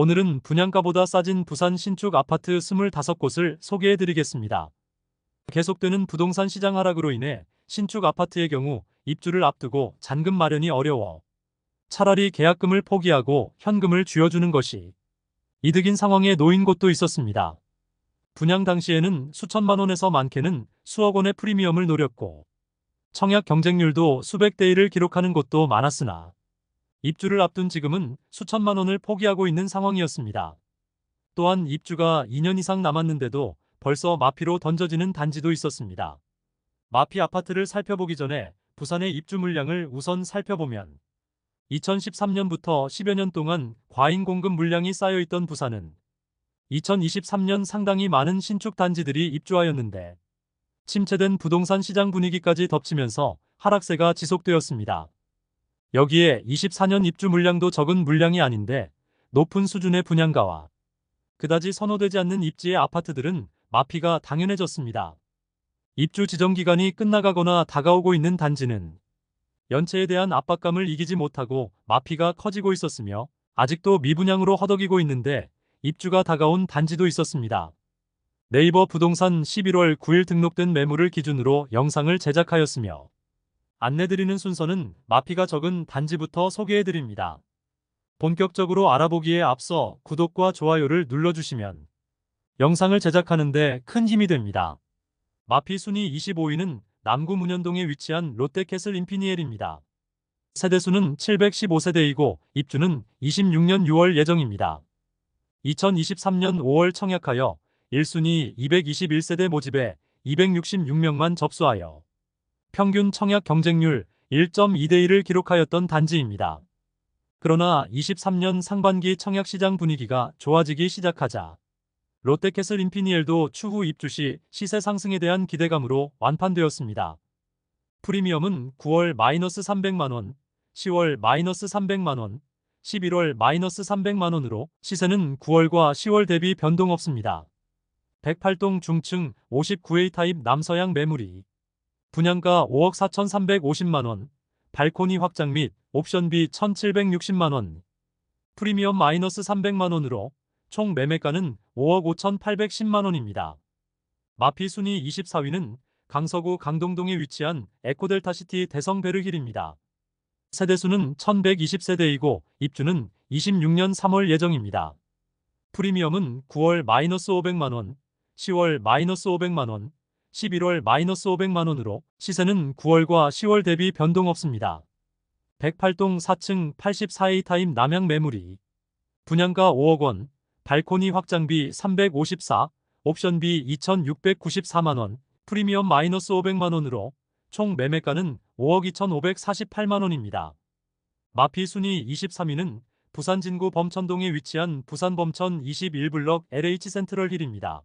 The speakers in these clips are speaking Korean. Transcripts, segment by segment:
오늘은 분양가보다 싸진 부산 신축 아파트 25곳을 소개해 드리겠습니다. 계속되는 부동산 시장 하락으로 인해 신축 아파트의 경우 입주를 앞두고 잔금 마련이 어려워 차라리 계약금을 포기하고 현금을 쥐어주는 것이 이득인 상황에 놓인 곳도 있었습니다. 분양 당시에는 수천만 원에서 많게는 수억 원의 프리미엄을 노렸고 청약 경쟁률도 수백 대 1을 기록하는 곳도 많았으나 입주를 앞둔 지금은 수천만 원을 포기하고 있는 상황이었습니다. 또한 입주가 2년 이상 남았는데도 벌써 마피로 던져지는 단지도 있었습니다. 마피 아파트를 살펴보기 전에 부산의 입주 물량을 우선 살펴보면 2013년부터 10여 년 동안 과잉 공급 물량이 쌓여있던 부산은 2023년 상당히 많은 신축 단지들이 입주하였는데 침체된 부동산 시장 분위기까지 덮치면서 하락세가 지속되었습니다. 여기에 24년 입주 물량도 적은 물량이 아닌데 높은 수준의 분양가와 그다지 선호되지 않는 입지의 아파트들은 마피가 당연해졌습니다. 입주 지정 기간이 끝나가거나 다가오고 있는 단지는 연체에 대한 압박감을 이기지 못하고 마피가 커지고 있었으며 아직도 미분양으로 허덕이고 있는데 입주가 다가온 단지도 있었습니다. 네이버 부동산 11월 9일 등록된 매물을 기준으로 영상을 제작하였으며 안내드리는 순서는 마피가 적은 단지부터 소개해드립니다. 본격적으로 알아보기에 앞서 구독과 좋아요를 눌러주시면 영상을 제작하는데 큰 힘이 됩니다. 마피 순위 25위는 남구 문현동에 위치한 롯데캐슬 인피니엘입니다. 세대수는 715세대이고 입주는 26년 6월 예정입니다. 2023년 5월 청약하여 1순위 221세대 모집에 266명만 접수하여 평균 청약 경쟁률 1.2대1을 기록하였던 단지입니다. 그러나 23년 상반기 청약 시장 분위기가 좋아지기 시작하자 롯데캐슬 인피니엘도 추후 입주 시 시세 상승에 대한 기대감으로 완판되었습니다. 프리미엄은 9월 마이너스 300만원, 10월 마이너스 300만원, 11월 마이너스 300만원으로 시세는 9월과 10월 대비 변동 없습니다. 108동 중층 59A 타입 남서양 매물이 분양가 5억 4,350만원, 발코니 확장 및 옵션비 1,760만원, 프리미엄 마이너스 300만원으로 총 매매가는 5억 5,810만원입니다. 마피 순위 24위는 강서구 강동동에 위치한 에코델타시티 대성베르힐입니다. 세대수는 1120세대이고 입주는 26년 3월 예정입니다. 프리미엄은 9월 마이너스 500만원, 10월 마이너스 500만원, 11월 마이너스 500만원으로 시세는 9월과 10월 대비 변동 없습니다. 108동 4층 84A 타입 남양 매물이 분양가 5억 원, 발코니 확장비 354, 옵션비 2,694만원, 프리미엄 마이너스 500만원으로 총 매매가는 5억 2,548만원입니다. 마피 순위 23위는 부산 진구 범천동에 위치한 부산 범천 21블럭 LH 센트럴 힐입니다.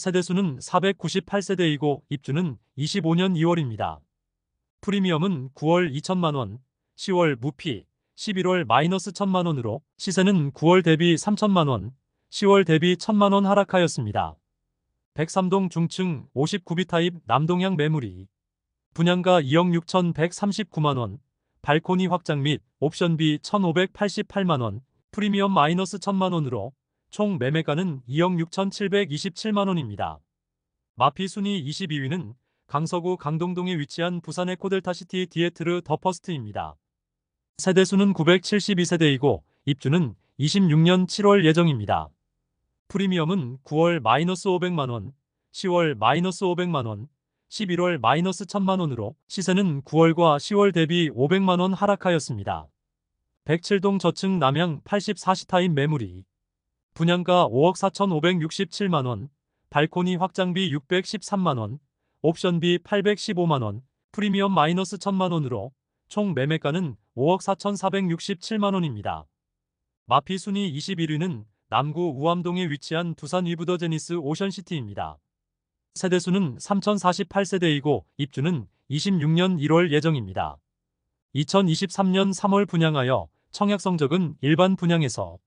세대수는 498세대이고 입주는 25년 2월입니다. 프리미엄은 9월 2천만원, 10월 무피, 11월 마이너스 1천만원으로 시세는 9월 대비 3천만원, 10월 대비 1천만원 하락하였습니다. 103동 중층 59비 타입 남동향 매물이 분양가 2억 6,139만원, 발코니 확장 및 옵션비 1,588만원, 프리미엄 마이너스 1천만원으로 총 매매가는 2억 6,727만원입니다. 마피 순위 22위는 강서구 강동동에 위치한 부산의 코델타시티 디에트르 더 퍼스트입니다. 세대수는 972세대이고 입주는 26년 7월 예정입니다. 프리미엄은 9월 마이너스 500만원, 10월 마이너스 500만원, 11월 마이너스 1000만원으로 시세는 9월과 10월 대비 500만원 하락하였습니다. 107동 저층 남양 84시 타입 매물이 분양가 5억 4,567만원, 발코니 확장비 613만원, 옵션비 815만원, 프리미엄 마이너스 1000만원으로 총 매매가는 5억 4,467만원입니다. 마피 순위 21위는 남구 우암동에 위치한 두산 위브더 제니스 오션시티입니다. 세대수는 3,048세대이고 입주는 26년 1월 예정입니다. 2023년 3월 분양하여 청약 성적은 일반 분양에서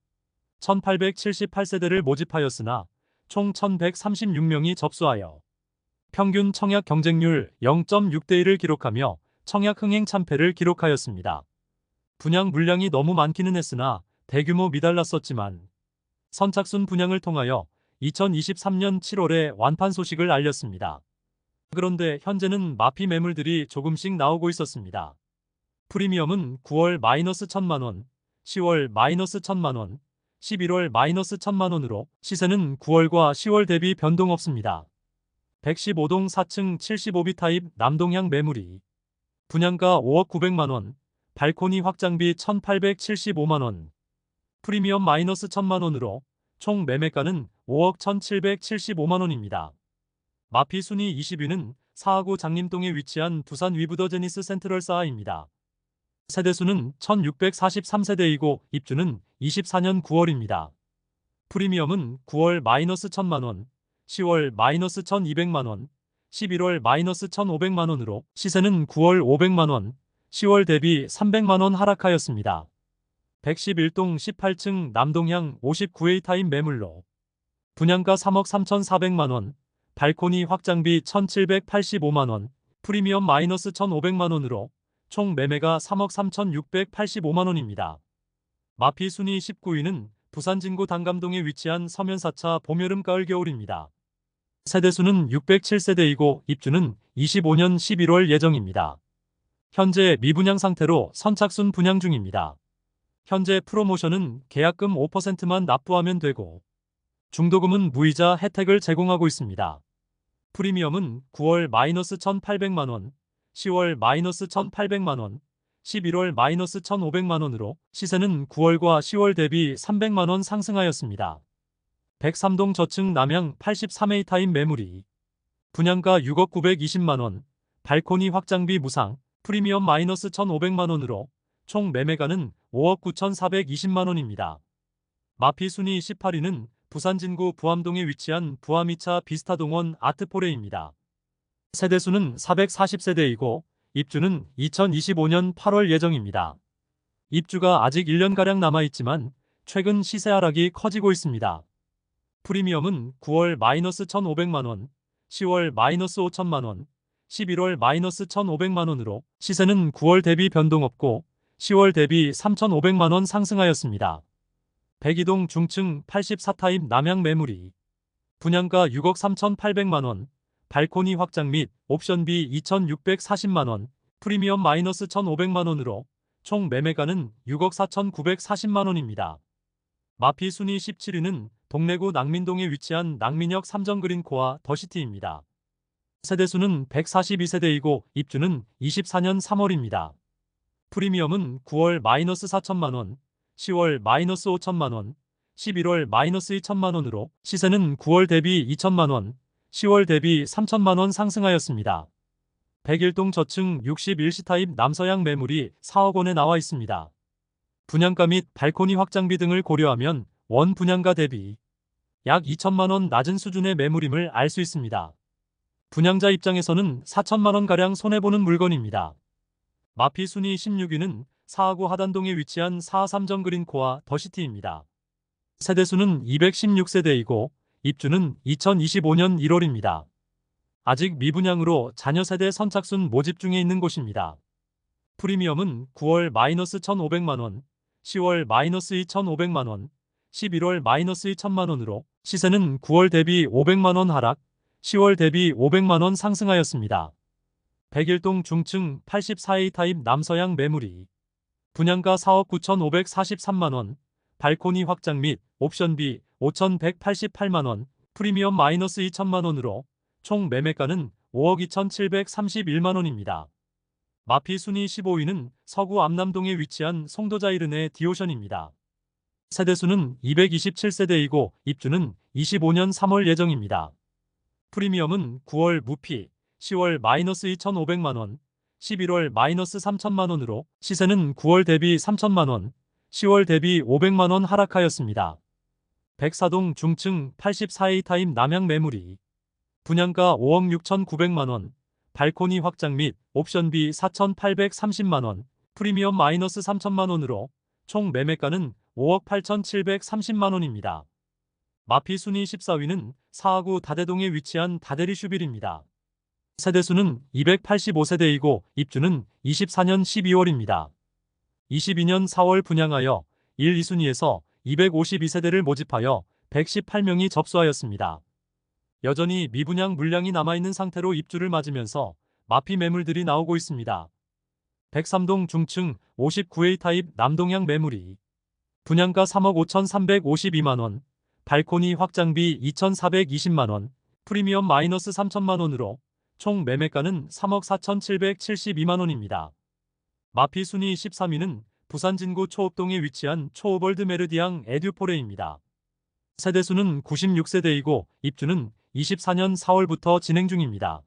1878세대를 모집하였으나 총 1136명이 접수하여 평균 청약 경쟁률 0.6대 1을 기록하며 청약 흥행 참패를 기록하였습니다. 분양 물량이 너무 많기는 했으나 대규모 미달랐었지만 선착순 분양을 통하여 2023년 7월에 완판 소식을 알렸습니다. 그런데 현재는 마피 매물들이 조금씩 나오고 있었습니다. 프리미엄은 9월 마이너스 1천만원, 10월 마이너스 1천만원, 11월 마이너스 1천만원으로 시세는 9월과 10월 대비 변동 없습니다. 115동 4층 75비 타입 남동향 매물이 분양가 5억 900만원, 발코니 확장비 1875만원, 프리미엄 마이너스 1000만원으로 총 매매가는 5억 1775만원입니다. 마피 순위 20위는 사하구 장림동에 위치한 두산 위브더 제니스 센트럴 사하입니다. 세대수는 1643세대이고 입주는 24년 9월입니다. 프리미엄은 9월 마이너스 1000만원, 10월 마이너스 1200만원, 11월 마이너스 1500만원으로 시세는 9월 500만원, 10월 대비 300만원 하락하였습니다. 111동 18층 남동향 59A 타임 매물로 분양가 3억 3,400만원, 발코니 확장비 1,785만원, 프리미엄 마이너스 1,500만원으로 총 매매가 3억 3,685만원입니다. 마피 순위 19위는 부산 진구 단감동에 위치한 서면사차 봄 여름 가을 겨울입니다. 세대수는 607세대이고 입주는 25년 11월 예정입니다. 현재 미분양 상태로 선착순 분양 중입니다. 현재 프로모션은 계약금 5%만 납부하면 되고 중도금은 무이자 혜택을 제공하고 있습니다. 프리미엄은 9월 마이너스 1,800만원, 10월 마이너스 1,800만원, 11월 마이너스 1,500만원으로 시세는 9월과 10월 대비 300만원 상승하였습니다. 103동 저층 남양 83A 타임 매물이 분양가 6억 920만원, 발코니 확장비 무상, 프리미엄 마이너스 1,500만원으로 총 매매가는 5억 9,420만원입니다. 마피 순위 18위는 부산 진구 부암동에 위치한 부암 2차 비스타동원 아트포레입니다. 세대수는 440세대이고 입주는 2025년 8월 예정입니다. 입주가 아직 1년가량 남아있지만 최근 시세 하락이 커지고 있습니다. 프리미엄은 9월 마이너스 1,500만원, 10월 마이너스 5천만원, 11월 마이너스 1,500만원으로 시세는 9월 대비 변동 없고 10월 대비 3,500만원 상승하였습니다. 백이동 중층 84타입 남양 매물이 분양가 6억 3,800만원, 발코니 확장 및 옵션비 2,640만원, 프리미엄 마이너스 1,500만원으로 총 매매가는 6억 4,940만원입니다. 마피 순위 17위는 동래구 낭민동에 위치한 낭민역 삼정그린코아 더시티입니다. 세대수는 142세대이고 입주는 24년 3월입니다. 프리미엄은 9월 마이너스 4천만원, 10월 마이너스 5천만원, 11월 마이너스 2천만원으로 시세는 9월 대비 2천만원, 10월 대비 3천만 원 상승하였습니다. 101동 저층 61시 타입 남서양 매물이 4억 원에 나와 있습니다. 분양가 및 발코니 확장비 등을 고려하면 원 분양가 대비 약 2천만 원 낮은 수준의 매물임을 알 수 있습니다. 분양자 입장에서는 4천만 원가량 손해보는 물건입니다. 마피 순위 16위는 사하구 하단동에 위치한 사삼정 그린코아 더시티입니다. 세대수는 216세대이고 입주는 2025년 1월입니다. 아직 미분양으로 자녀 세대 선착순 모집 중에 있는 곳입니다. 프리미엄은 9월 마이너스 1,500만원, 10월 마이너스 2,500만원, 11월 마이너스 2천만원으로 시세는 9월 대비 500만원 하락, 10월 대비 500만원 상승하였습니다. 101동 중층 84A 타입 남서양 매물이 분양가 4억 9,543만원, 발코니 확장 및 옵션비 5,188만원, 프리미엄 마이너스 2천만원으로 총 매매가는 5억 2,731만원입니다. 마피 순위 15위는 서구 암남동에 위치한 송도자이른의 디오션입니다. 세대수는 227세대이고 입주는 25년 3월 예정입니다. 프리미엄은 9월 무피, 10월 마이너스 2,500만원, 11월 마이너스 3천만원으로 시세는 9월 대비 3천만원, 10월 대비 500만원 하락하였습니다. 백사동 중층 84A 타임 남양 매물이 분양가 5억 6,900만원, 발코니 확장 및 옵션비 4,830만원, 프리미엄 마이너스 3천만원으로 총 매매가는 5억 8,730만원입니다. 마피 순위 14위는 사하구 다대동에 위치한 다대리 슈빌입니다. 세대수는 285세대이고 입주는 24년 12월입니다. 22년 4월 분양하여 1, 2순위에서 252세대를 모집하여 118명이 접수하였습니다. 여전히 미분양 물량이 남아있는 상태로 입주를 맞으면서 마피 매물들이 나오고 있습니다. 103동 중층 59A 타입 남동향 매물이 분양가 3억 5,352만원, 발코니 확장비 2,420만원, 프리미엄 마이너스 3천만원으로 총 매매가는 3억 4,772만원입니다. 마피 순위 13위는 부산 진구 초읍동에 위치한 초오벌드 메르디앙 에듀포레입니다. 세대수는 96세대이고 입주는 24년 4월부터 진행 중입니다.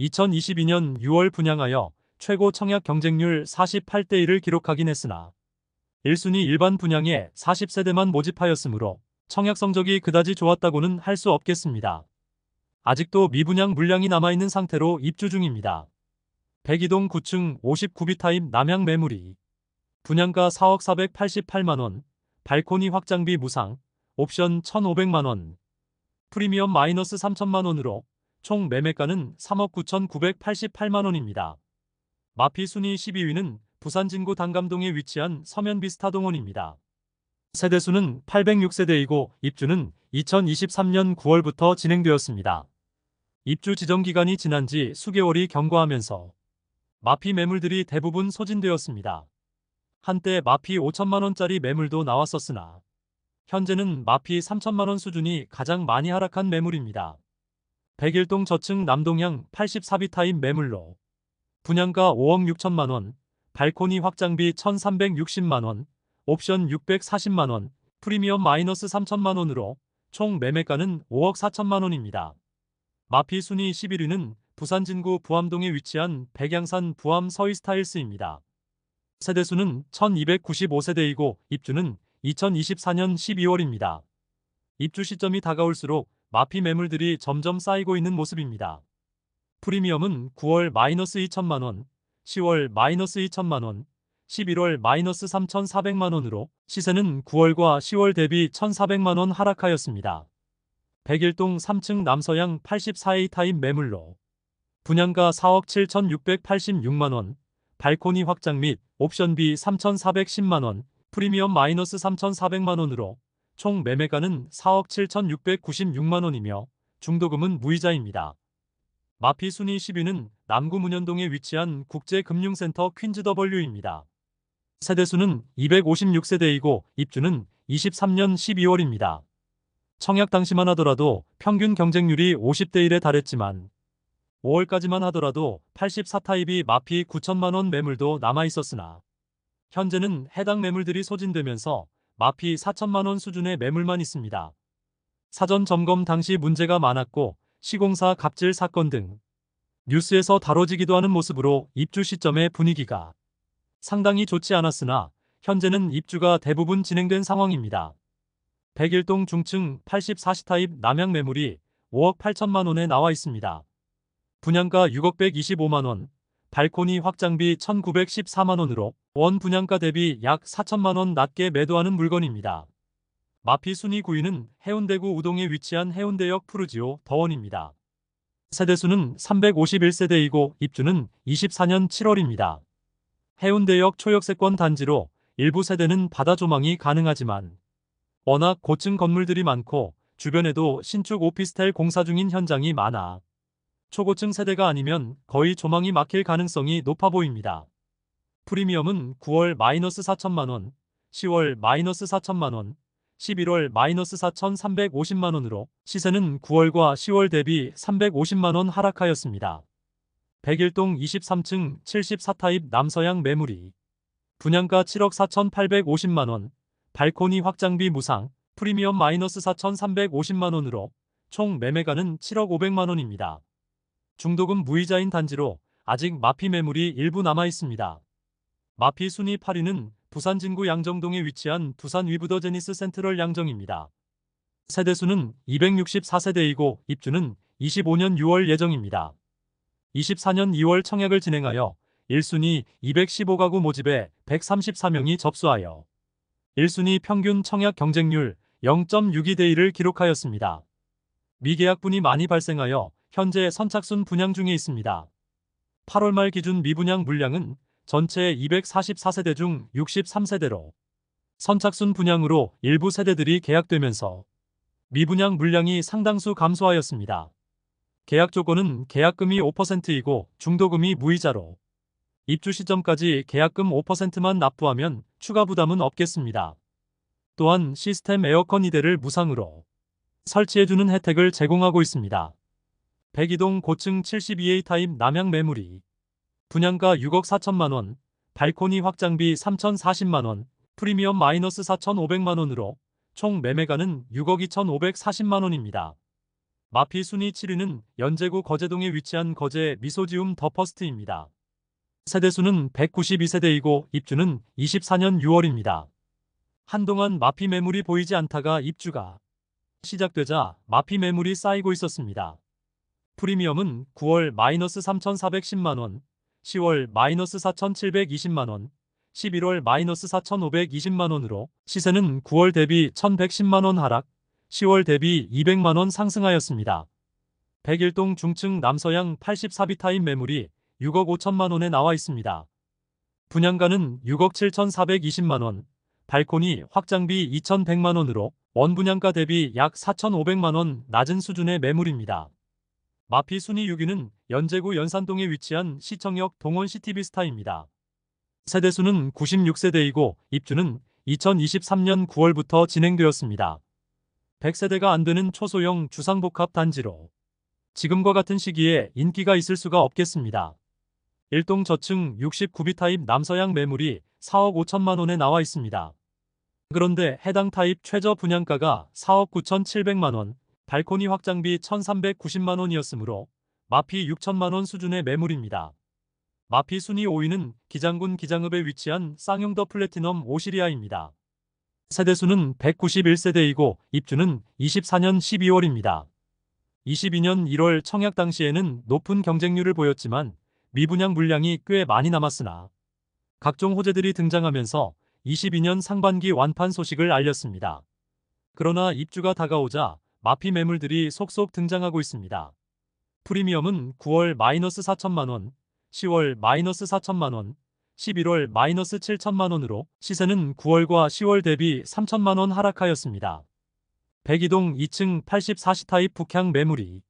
2022년 6월 분양하여 최고 청약 경쟁률 48대 1을 기록하긴 했으나 1순위 일반 분양에 40세대만 모집하였으므로 청약 성적이 그다지 좋았다고는 할 수 없겠습니다. 아직도 미분양 물량이 남아있는 상태로 입주 중입니다. 102동 9층 59비 타입 남향 매물이 분양가 4억 488만원, 발코니 확장비 무상, 옵션 1,500만원, 프리미엄 마이너스 3천만원으로 총 매매가는 3억 9,988만원입니다. 마피 순위 12위는 부산 진구 당감동에 위치한 서면 비스타동원입니다. 세대수는 806세대이고 입주는 2023년 9월부터 진행되었습니다. 입주 지정 기간이 지난 지 수개월이 경과하면서 마피 매물들이 대부분 소진되었습니다. 한때 마피 5천만원짜리 매물도 나왔었으나 현재는 마피 3천만원 수준이 가장 많이 하락한 매물입니다. 101동 저층 남동향 84비 타입 매물로 분양가 5억 6천만원, 발코니 확장비 1,360만원, 옵션 640만원, 프리미엄 마이너스 3천만원으로 총 매매가는 5억 4천만원입니다. 마피 순위 11위는 부산 진구 부암동에 위치한 백양산 부암 서이스타일스입니다. 세대수는 1295세대이고 입주는 2024년 12월입니다. 입주 시점이 다가올수록 마피 매물들이 점점 쌓이고 있는 모습입니다. 프리미엄은 9월 마이너스 2천만원, 10월 마이너스 2천만원, 11월 마이너스 3,400만원으로 시세는 9월과 10월 대비 1,400만원 하락하였습니다. 101동 3층 남서양 84A 타입 매물로 분양가 4억 7,686만원, 발코니 확장 및 옵션비 3,410만원, 프리미엄 마이너스 3,400만원으로 총 매매가는 4억 7,696만원이며 중도금은 무이자입니다. 마피 순위 10위는 남구 문현동에 위치한 국제금융센터 퀸즈더블유입니다. 세대수는 256세대이고 입주는 23년 12월입니다. 청약 당시만 하더라도 평균 경쟁률이 50대 1에 달했지만 5월까지만 하더라도 84타입이 마피 9천만원 매물도 남아 있었으나 현재는 해당 매물들이 소진되면서 마피 4천만원 수준의 매물만 있습니다. 사전 점검 당시 문제가 많았고 시공사 갑질 사건 등 뉴스에서 다뤄지기도 하는 모습으로 입주 시점의 분위기가 상당히 좋지 않았으나 현재는 입주가 대부분 진행된 상황입니다. 101동 중층 84시 타입 남양 매물이 5억 8천만 원에 나와 있습니다. 분양가 6억 125만 원, 발코니 확장비 1,914만 원으로 원 분양가 대비 약 4천만 원 낮게 매도하는 물건입니다. 마피 순위 9위는 해운대구 우동에 위치한 해운대역 푸르지오 더원입니다. 세대수는 351세대이고 입주는 24년 7월입니다. 해운대역 초역세권 단지로 일부 세대는 바다 조망이 가능하지만 워낙 고층 건물들이 많고 주변에도 신축 오피스텔 공사 중인 현장이 많아 초고층 세대가 아니면 거의 조망이 막힐 가능성이 높아 보입니다. 프리미엄은 9월 마이너스 4천만원, 10월 마이너스 4천만원, 11월 마이너스 4,350만원으로 시세는 9월과 10월 대비 350만원 하락하였습니다. 101동 23층 74타입 남서양 매물이 분양가 7억 4,850만원, 발코니 확장비 무상, 프리미엄 마이너스 4,350만원으로 총 매매가는 7억 500만원입니다. 중도금 무이자인 단지로 아직 마피 매물이 일부 남아 있습니다. 마피 순위 8위는 부산 진구 양정동에 위치한 부산 위브더 제니스 센트럴 양정입니다. 세대수는 264세대이고 입주는 25년 6월 예정입니다. 24년 2월 청약을 진행하여 1순위 215가구 모집에 134명이 접수하여 1순위 평균 청약 경쟁률 0.62대 1을 기록하였습니다. 미계약분이 많이 발생하여 현재 선착순 분양 중에 있습니다. 8월 말 기준 미분양 물량은 전체 244세대 중 63세대로 선착순 분양으로 일부 세대들이 계약되면서 미분양 물량이 상당수 감소하였습니다. 계약 조건은 계약금이 5%이고 중도금이 무이자로 입주 시점까지 계약금 5%만 납부하면 추가 부담은 없겠습니다. 또한 시스템 에어컨 2대를 무상으로 설치해주는 혜택을 제공하고 있습니다. 백이동 고층 72A 타입 남양 매물이 분양가 6억 4천만 원, 발코니 확장비 3,040만 원, 프리미엄 마이너스 4,500만 원으로 총 매매가는 6억 2,540만 원입니다. 마피 순위 7위는 연제구 거제동에 위치한 거제 미소지움 더 퍼스트입니다. 세대수는 192세대이고 입주는 24년 6월입니다. 한동안 마피 매물이 보이지 않다가 입주가 시작되자 마피 매물이 쌓이고 있었습니다. 프리미엄은 9월 마이너스 3,410만원, 10월 마이너스 4,720만원, 11월 마이너스 4,520만원으로 시세는 9월 대비 1,110만원 하락, 10월 대비 200만원 상승하였습니다. 101동 중층 남서양 84비 타입 매물이 6억 5천만원에 나와 있습니다. 분양가는 6억 7,420만원, 발코니 확장비 2,100만원으로 원분양가 대비 약 4,500만원 낮은 수준의 매물입니다. 마피 순위 6위는 연제구 연산동에 위치한 시청역 동원시티비스타입니다. 세대수는 96세대이고 입주는 2023년 9월부터 진행되었습니다. 100세대가 안 되는 초소형 주상복합 단지로 지금과 같은 시기에 인기가 있을 수가 없겠습니다. 1동 저층 69비 타입 남서양 매물이 4억 5천만 원에 나와 있습니다. 그런데 해당 타입 최저 분양가가 4억 9천 7백만 원, 발코니 확장비 1,390만 원이었으므로 마피 6천만 원 수준의 매물입니다. 마피 순위 5위는 기장군 기장읍에 위치한 쌍용더 플래티넘 오시리아입니다. 세대수는 191세대이고 입주는 24년 12월입니다. 22년 1월 청약 당시에는 높은 경쟁률을 보였지만 미분양 물량이 꽤 많이 남았으나 각종 호재들이 등장하면서 22년 상반기 완판 소식을 알렸습니다. 그러나 입주가 다가오자 마피 매물들이 속속 등장하고 있습니다. 프리미엄은 9월 마이너스 4천만 원, 10월 마이너스 4천만 원, 11월 마이너스 7천만 원으로 시세는 9월과 10월 대비 3천만 원 하락하였습니다. 백이동 2층 84시 타입 북향 매물이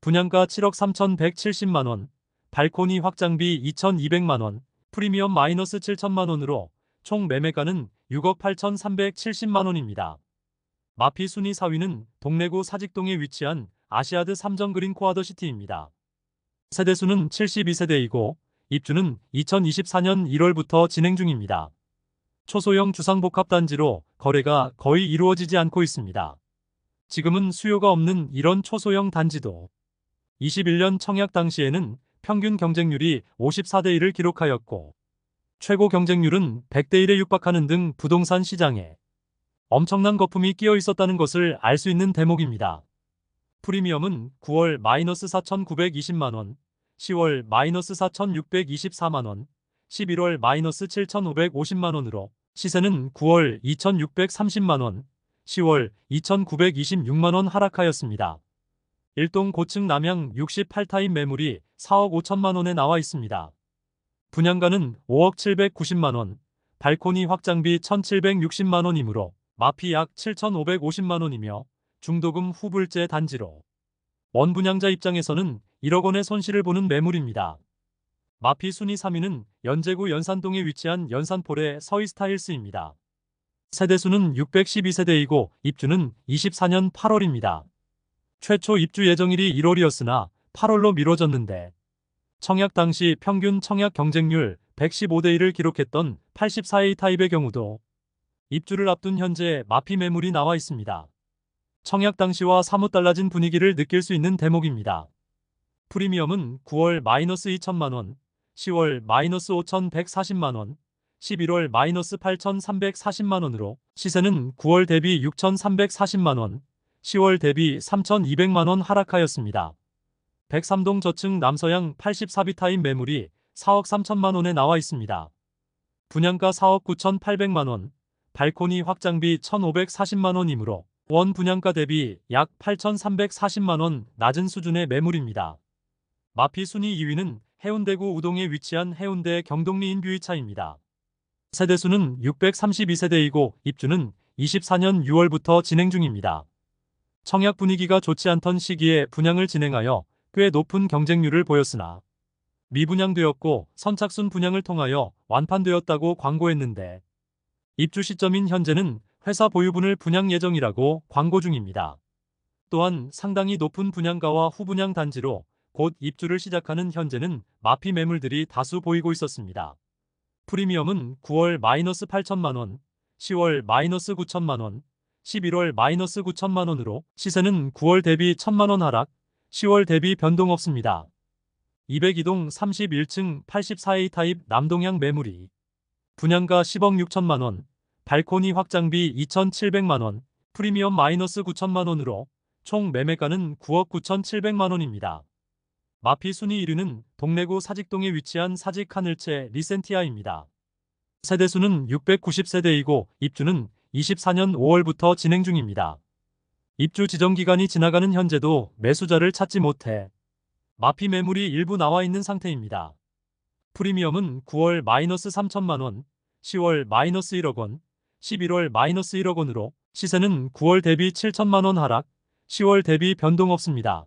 분양가 7억 3,170만 원, 발코니 확장비 2,200만 원, 프리미엄 마이너스 7천만 원으로 총 매매가는 6억 8,370만 원입니다. 마피 순위 4위는 동래구 사직동에 위치한 아시아드 삼정 그린 코아더 시티입니다. 세대수는 72세대이고 입주는 2024년 1월부터 진행 중입니다. 초소형 주상복합단지로 거래가 거의 이루어지지 않고 있습니다. 지금은 수요가 없는 이런 초소형 단지도 21년 청약 당시에는 평균 경쟁률이 54대 1을 기록하였고 최고 경쟁률은 100대 1에 육박하는 등 부동산 시장에 엄청난 거품이 끼어 있었다는 것을 알 수 있는 대목입니다. 프리미엄은 9월 마이너스 4,920만원, 10월 마이너스 4,624만원, 11월 마이너스 7,550만원으로 시세는 9월 2,630만원, 10월 2,926만원 하락하였습니다. 1동 고층 남양 68타입 매물이 4억 5천만 원에 나와 있습니다. 분양가는 5억 790만 원, 발코니 확장비 1,760만 원이므로 마피 약 7,550만 원이며 중도금 후불제 단지로 원 분양자 입장에서는 1억 원의 손실을 보는 매물입니다. 마피 순위 3위는 연제구 연산동에 위치한 연산폴의 서이스타일스입니다. 세대수는 612세대이고 입주는 24년 8월입니다. 최초 입주 예정일이 1월이었으나 8월로 미뤄졌는데 청약 당시 평균 청약 경쟁률 115대 1을 기록했던 84A 타입의 경우도 입주를 앞둔 현재 마피 매물이 나와 있습니다. 청약 당시와 사뭇 달라진 분위기를 느낄 수 있는 대목입니다. 프리미엄은 9월 마이너스 2천만원, 10월 마이너스 5,140만원, 11월 마이너스 8,340만원으로 시세는 9월 대비 6,340만원, 10월 대비 3,200만원 하락하였습니다. 103동 저층 남서양 84비 타입 매물이 4억 3천만 원에 나와 있습니다. 분양가 4억 9,800만 원, 발코니 확장비 1,540만 원이므로 원 분양가 대비 약 8,340만 원 낮은 수준의 매물입니다. 마피 순위 2위는 해운대구 우동에 위치한 해운대 경동리 인뷰이차입니다. 세대수는 632세대이고 입주는 24년 6월부터 진행 중입니다. 청약 분위기가 좋지 않던 시기에 분양을 진행하여 꽤 높은 경쟁률을 보였으나 미분양되었고 선착순 분양을 통하여 완판되었다고 광고했는데 입주 시점인 현재는 회사 보유분을 분양 예정이라고 광고 중입니다. 또한 상당히 높은 분양가와 후분양 단지로 곧 입주를 시작하는 현재는 마피 매물들이 다수 보이고 있었습니다. 프리미엄은 9월 마이너스 8천만 원, 10월 마이너스 9천만 원, 11월 마이너스 9천만 원으로 시세는 9월 대비 1천만 원 하락, 10월 대비 변동 없습니다. 202동 31층 84A 타입 남동향 매물이 분양가 10억 6천만 원, 발코니 확장비 2,700만 원, 프리미엄 마이너스 9천만 원으로 총 매매가는 9억 9,700만 원입니다. 마피 순위 1위는 동래구 사직동에 위치한 사직 하늘채 리센티아입니다. 세대수는 690세대이고 입주는 24년 5월부터 진행 중입니다. 입주 지정 기간이 지나가는 현재도 매수자를 찾지 못해 마피 매물이 일부 나와 있는 상태입니다. 프리미엄은 9월 마이너스 3천만 원, 10월 마이너스 1억 원, 11월 마이너스 1억 원으로 시세는 9월 대비 7천만 원 하락, 10월 대비 변동 없습니다.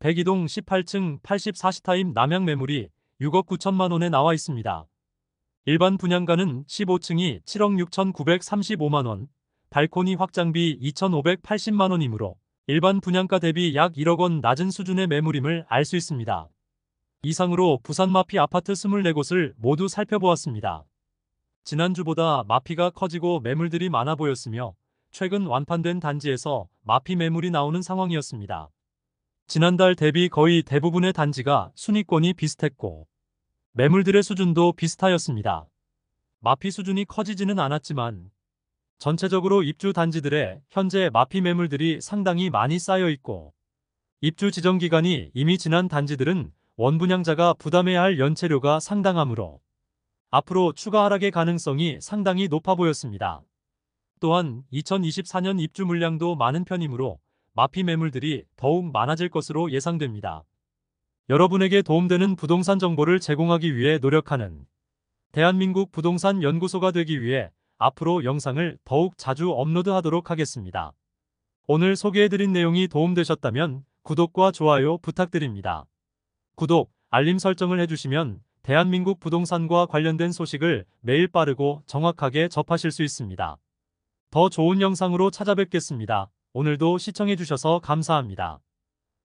102동 18층 84시타임 남양 매물이 6억 9천만 원에 나와 있습니다. 일반 분양가는 15층이 7억 6,935만 원, 발코니 확장비 2,580만 원이므로 일반 분양가 대비 약 1억 원 낮은 수준의 매물임을 알 수 있습니다. 이상으로 부산 마피 아파트 24곳을 모두 살펴보았습니다. 지난주보다 마피가 커지고 매물들이 많아 보였으며 최근 완판된 단지에서 마피 매물이 나오는 상황이었습니다. 지난달 대비 거의 대부분의 단지가 순위권이 비슷했고 매물들의 수준도 비슷하였습니다. 마피 수준이 커지지는 않았지만 전체적으로 입주 단지들의 현재 마피 매물들이 상당히 많이 쌓여 있고 입주 지정 기간이 이미 지난 단지들은 원분양자가 부담해야 할 연체료가 상당하므로 앞으로 추가 하락의 가능성이 상당히 높아 보였습니다. 또한 2024년 입주 물량도 많은 편이므로 마피 매물들이 더욱 많아질 것으로 예상됩니다. 여러분에게 도움되는 부동산 정보를 제공하기 위해 노력하는 대한민국 부동산 연구소가 되기 위해 앞으로 영상을 더욱 자주 업로드하도록 하겠습니다. 오늘 소개해드린 내용이 도움되셨다면 구독과 좋아요 부탁드립니다. 구독, 알림 설정을 해주시면 대한민국 부동산과 관련된 소식을 매일 빠르고 정확하게 접하실 수 있습니다. 더 좋은 영상으로 찾아뵙겠습니다. 오늘도 시청해주셔서 감사합니다.